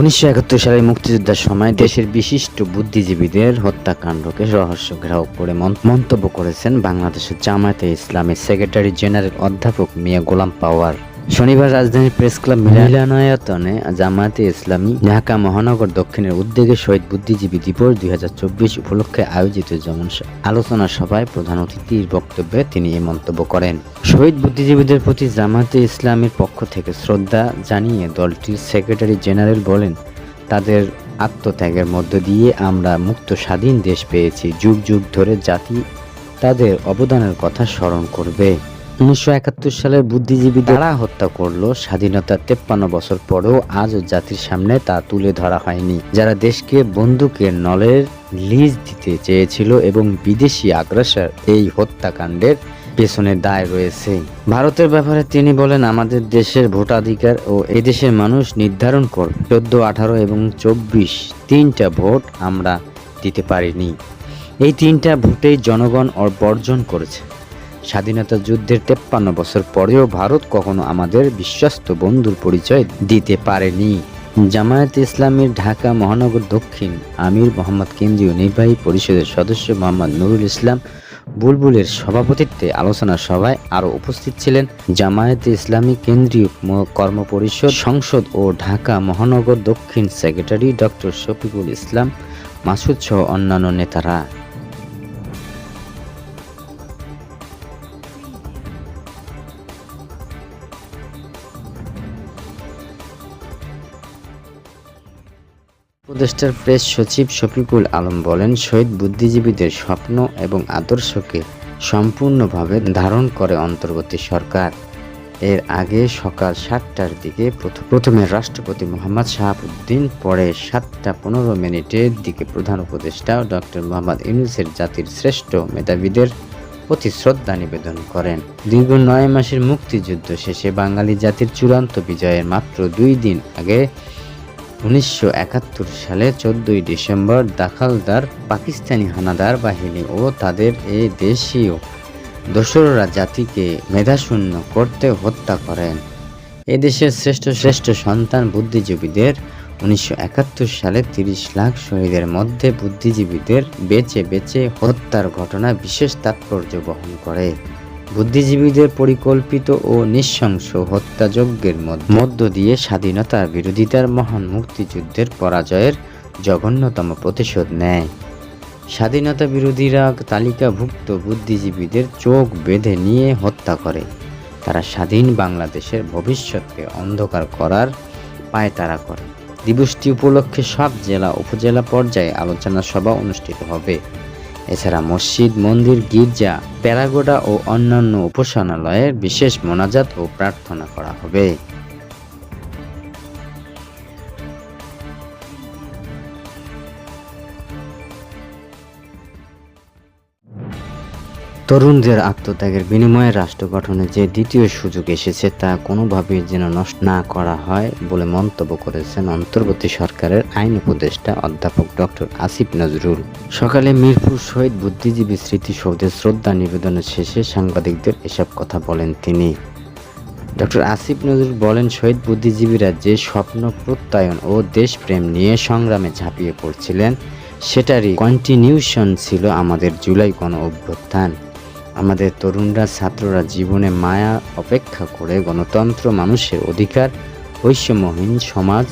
উনিশশো একাত্তর সালে মুক্তিযুদ্ধের সময় দেশের বিশিষ্ট বুদ্ধিজীবীদের হত্যাকাণ্ডকে রহস্য ঘেরাও করে মন- মন্তব্য করেছেন বাংলাদেশের জামায়াতে ইসলামের সেক্রেটারি জেনারেল অধ্যাপক মিয়া গোলাম পাওয়ার। শনিবার রাজধানীর প্রেস ক্লাব মিলনায়তনে জামায়াতে ইসলামী ঢাকা মহানগর দক্ষিণের উদ্যোগে শহীদ বুদ্ধিজীবী দিবস দুই হাজার চব্বিশ উপলক্ষে আয়োজিত যেমন আলোচনা সভায় প্রধান অতিথির বক্তব্যে তিনি এই মন্তব্য করেন। শহীদ বুদ্ধিজীবীদের প্রতি জামায়াতে ইসলামের পক্ষ থেকে শ্রদ্ধা জানিয়ে দলটির সেক্রেটারি জেনারেল বলেন, তাদের আত্মত্যাগের মধ্য দিয়ে আমরা মুক্ত স্বাধীন দেশ পেয়েছি। যুগ যুগ ধরে জাতি তাদের অবদানের কথা স্মরণ করবে। উনিশশো একাত্তর সালের বুদ্ধিজীবী দ্বারা হত্যা করল স্বাধীনতার তেপ্পান্ন বছর পরেও আজও জাতির সামনে তা তুলে ধরা হয়নি যারা দেশকে বন্দুকের নলের লিজ দিতে চেয়েছিল এবং বিদেশি আগ্রাসর এই হত্যাকাণ্ডের পেছনে দায় রয়েছে। ভারতের ব্যাপারে তিনি বলেন আমাদের দেশের ভোটাধিকার ও এদেশের মানুষ নির্ধারণ করবে চোদ্দ আঠারো এবং চব্বিশ তিনটা ভোট আমরা দিতে পারিনি। এই তিনটা ভোটেই জনগণ বর্জন করেছে। স্বাধীনতা যুদ্ধের তেপ্পান্ন বছর পরেও ভারত কখনো আমাদের বিশ্বস্ত বন্ধুর পরিচয় দিতে পারেনি। জামায়াত ইসলামীর ঢাকা মহানগর দক্ষিণ আমির মোহাম্মদ কেন্দ্রীয় নির্বাহী পরিষদের সদস্য মোহাম্মদ নুরুল ইসলাম বুলবুলের সভাপতিত্বে আলোচনা সভায় আরও উপস্থিত ছিলেন জামায়াতে ইসলামী কেন্দ্রীয় কর্মপরিষদ সংসদ ও ঢাকা মহানগর দক্ষিণ সেক্রেটারি ডক্টর শফিকুল ইসলাম মাসুদ সহ অন্যান্য নেতারা। উপদেষ্টার প্রেস সচিব শফিকুল আলম বলেন, শহীদ বুদ্ধিজীবীদের স্বপ্ন এবং আদর্শকে সম্পূর্ণভাবে ধারণ করে অন্তর্বর্তী সরকার। এর আগে সকাল সাতটার দিকে প্রথ- প্রথমে রাষ্ট্রপতি মোহাম্মদ শাহাবুদ্দিন, পরে সাতটা পনেরো মিনিটের দিকে প্রধান উপদেষ্টা ডক্টর মোহাম্মদ ইউনুসের জাতির শ্রেষ্ঠ মেধাবীদের প্রতি শ্রদ্ধা নিবেদন করেন। দীর্ঘ নয় মাসের মুক্তিযুদ্ধ শেষে বাঙালি জাতির চূড়ান্ত বিজয়ের মাত্র দুই দিন আগে উনিশশো একাত্তর সালে চোদ্দই ডিসেম্বর দাখালদার পাকিস্তানি হানাদার বাহিনী ও তাদের এই দেশীয় দোসররা জাতিকে মেধাশূন্য করতে হত্যা করেন। এদেশের শ্রেষ্ঠ শ্রেষ্ঠ সন্তান বুদ্ধিজীবীদের উনিশশো একাত্তর সালে তিরিশ লাখ শহীদের মধ্যে বুদ্ধিজীবীদের বেছে বেছে হত্যার ঘটনা বিশেষ তাৎপর্য বহন করে। বুদ্ধিজীবীদের পরিকল্পিত ও নৃশংস হত্যাযজ্ঞের মধ্য- দিয়ে স্বাধীনতার বিরোধিতার মহান মুক্তিযুদ্ধের পরাজয়ের জঘন্যতম প্রতিশোধ নেয়। স্বাধীনতা বিরোধীরা তালিকাভুক্ত বুদ্ধিজীবীদের চোখ বেঁধে নিয়ে হত্যা করে। তারা স্বাধীন বাংলাদেশের ভবিষ্যৎকে অন্ধকার করার পায়তারা করে। দিবসটি উপলক্ষে সব জেলা, উপজেলা পর্যায়ে আলোচনা সভা অনুষ্ঠিত হবে। এছাড়া মসজিদ মন্দির গির্জা প্যারাগোডা ও অন্যান্য উপাসনালয়ের বিশেষ মোনাজাত ও প্রার্থনা করা হবে। তরুণদের আত্মত্যাগের বিনিময়ে রাষ্ট্র গঠনে যে দ্বিতীয় সুযোগ এসেছে তা কোনোভাবেই যেন নষ্ট না করা হয় বলে মন্তব্য করেছেন অন্তর্বর্তী সরকারের আইন উপদেষ্টা অধ্যাপক ডক্টর আসিফ নজরুল। সকালে মিরপুর শহীদ বুদ্ধিজীবী স্মৃতিসৌধে শ্রদ্ধা নিবেদনের শেষে সাংবাদিকদের এসব কথা বলেন তিনি। ডক্টর আসিফ নজরুল বলেন, শহীদ বুদ্ধিজীবীরা যে স্বপ্ন প্রত্যয়ন ও দেশপ্রেম নিয়ে সংগ্রামে ঝাঁপিয়ে পড়ছিলেন, সেটারই কন্টিনিউশন ছিল আমাদের জুলাই গণ অভ্যুত্থান আমাদের তরুণরা, ছাত্ররা জীবনে মায়া অপেক্ষা করে গণতন্ত্র, মানুষের অধিকার, বৈষম্যহীন সমাজ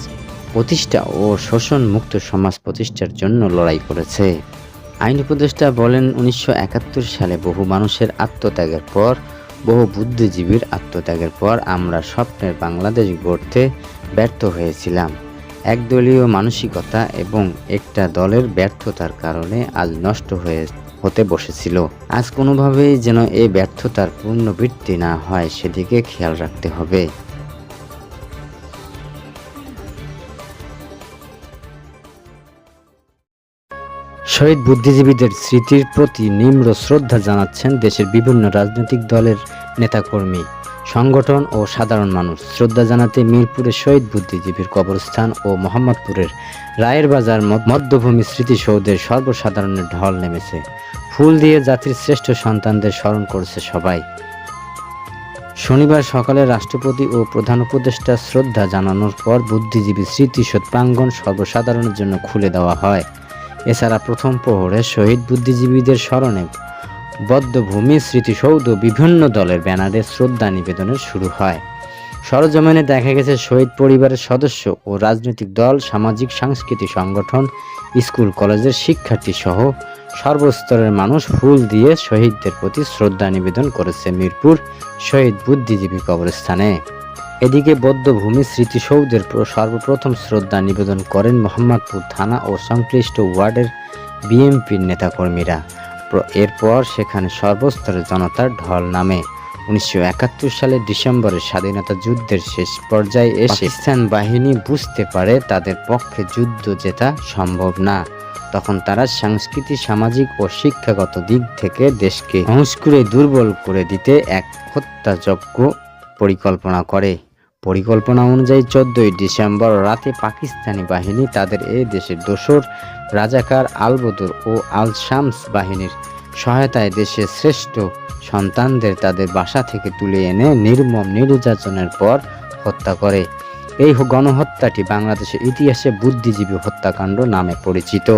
প্রতিষ্ঠা ও শোষণ মুক্ত সমাজ প্রতিষ্ঠার জন্য লড়াই করেছে। আইন উপদেষ্টা বলেন, উনিশশো একাত্তর সালে বহু মানুষের আত্মত্যাগের পর, বহু বুদ্ধিজীবীর আত্মত্যাগের পর আমরা স্বপ্নের বাংলাদেশ গড়তে ব্যর্থ হয়েছিলাম। একদলীয় মানসিকতা এবং একটা দলের ব্যর্থতার কারণে আজ নষ্ট হয়ে হতে বসেছিল। আজ কোনোভাবেই যেন এই ব্যর্থতার পুনরাবৃত্তি না হয়, সেদিকে খেয়াল রাখতে হবে। শহীদ বুদ্ধিজীবীদের স্মৃতির প্রতি নিম্র শ্রদ্ধা জানাচ্ছেন দেশের বিভিন্ন রাজনৈতিক দলের নেতাকর্মী, সংগঠন ও সাধারণ মানুষ। শ্রদ্ধা জানাতে মিরপুরের শহীদ বুদ্ধিজীবীর কবরস্থান ও মোহাম্মদপুরের রায়ের বাজার মধ্যভূমি স্মৃতিসৌধের সর্বসাধারণের ঢল নেমেছে। ফুল দিয়ে জাতির শ্রেষ্ঠ সন্তানদের স্মরণ করছে সবাই। শনিবার সকালে রাষ্ট্রপতি ও প্রধান উপদেষ্টা শ্রদ্ধা জানানোর পর বুদ্ধিজীবী স্মৃতিসৌধ প্রাঙ্গণ সর্বসাধারণের জন্য খুলে দেওয়া হয়। এছাড়া প্রথম প্রহরে শহীদ বুদ্ধিজীবীদের স্মরণে বদ্ধভূমি, স্মৃতিসৌধ, বিভিন্ন দলের ব্যানারে শ্রদ্ধা নিবেদনের শুরু হয়। সরজমিনে দেখা গেছে শহীদ পরিবারের সদস্য ও রাজনৈতিক দল, সামাজিক, সাংস্কৃতিক সংগঠন, স্কুল, কলেজের শিক্ষার্থী সহ সর্বস্তরের মানুষ ফুল দিয়ে শহীদদের প্রতি শ্রদ্ধা নিবেদন করেছে মিরপুর শহীদ বুদ্ধিজীবী কবরস্থানে। এদিকে বৌদ্ধভূমি স্মৃতিসৌধের সর্বপ্রথম শ্রদ্ধা নিবেদন করেন মোহাম্মদপুর থানা ও সংশ্লিষ্ট ওয়ার্ডের বিএনপির নেতাকর্মীরা। এরপর সেখানে সর্বস্তরের জনতার ঢল নামে। উনিশশো একাত্তর সালের ডিসেম্বরে স্বাধীনতা যুদ্ধের শেষ পর্যায়ে এসে পাকিস্তান বাহিনী বুঝতে পারে তাদের পক্ষে যুদ্ধ জেতা সম্ভব না। তখন তারা সাংস্কৃতিক সামাজিক ও শিক্ষাগত দিক থেকে দেশকে করে দুর্বল করে দিতে এক হত্যাযজ্ঞ পরিকল্পনা করে। পরিকল্পনা অনুযায়ী চোদ্দই ডিসেম্বর রাতে পাকিস্তানি বাহিনী তাদের এই দেশের দোসর, রাজাকার আলবদুর ও আল শামস বাহিনীর সহায়তায় দেশের শ্রেষ্ঠ সন্তানদের তাদের বাসা থেকে তুলে এনে নির্মম নির্যাতনের পর হত্যা করে। এই গণহত্যাটি বাংলাদেশের ইতিহাসে বুদ্ধিজীবী হত্যাকাণ্ড নামে পরিচিত।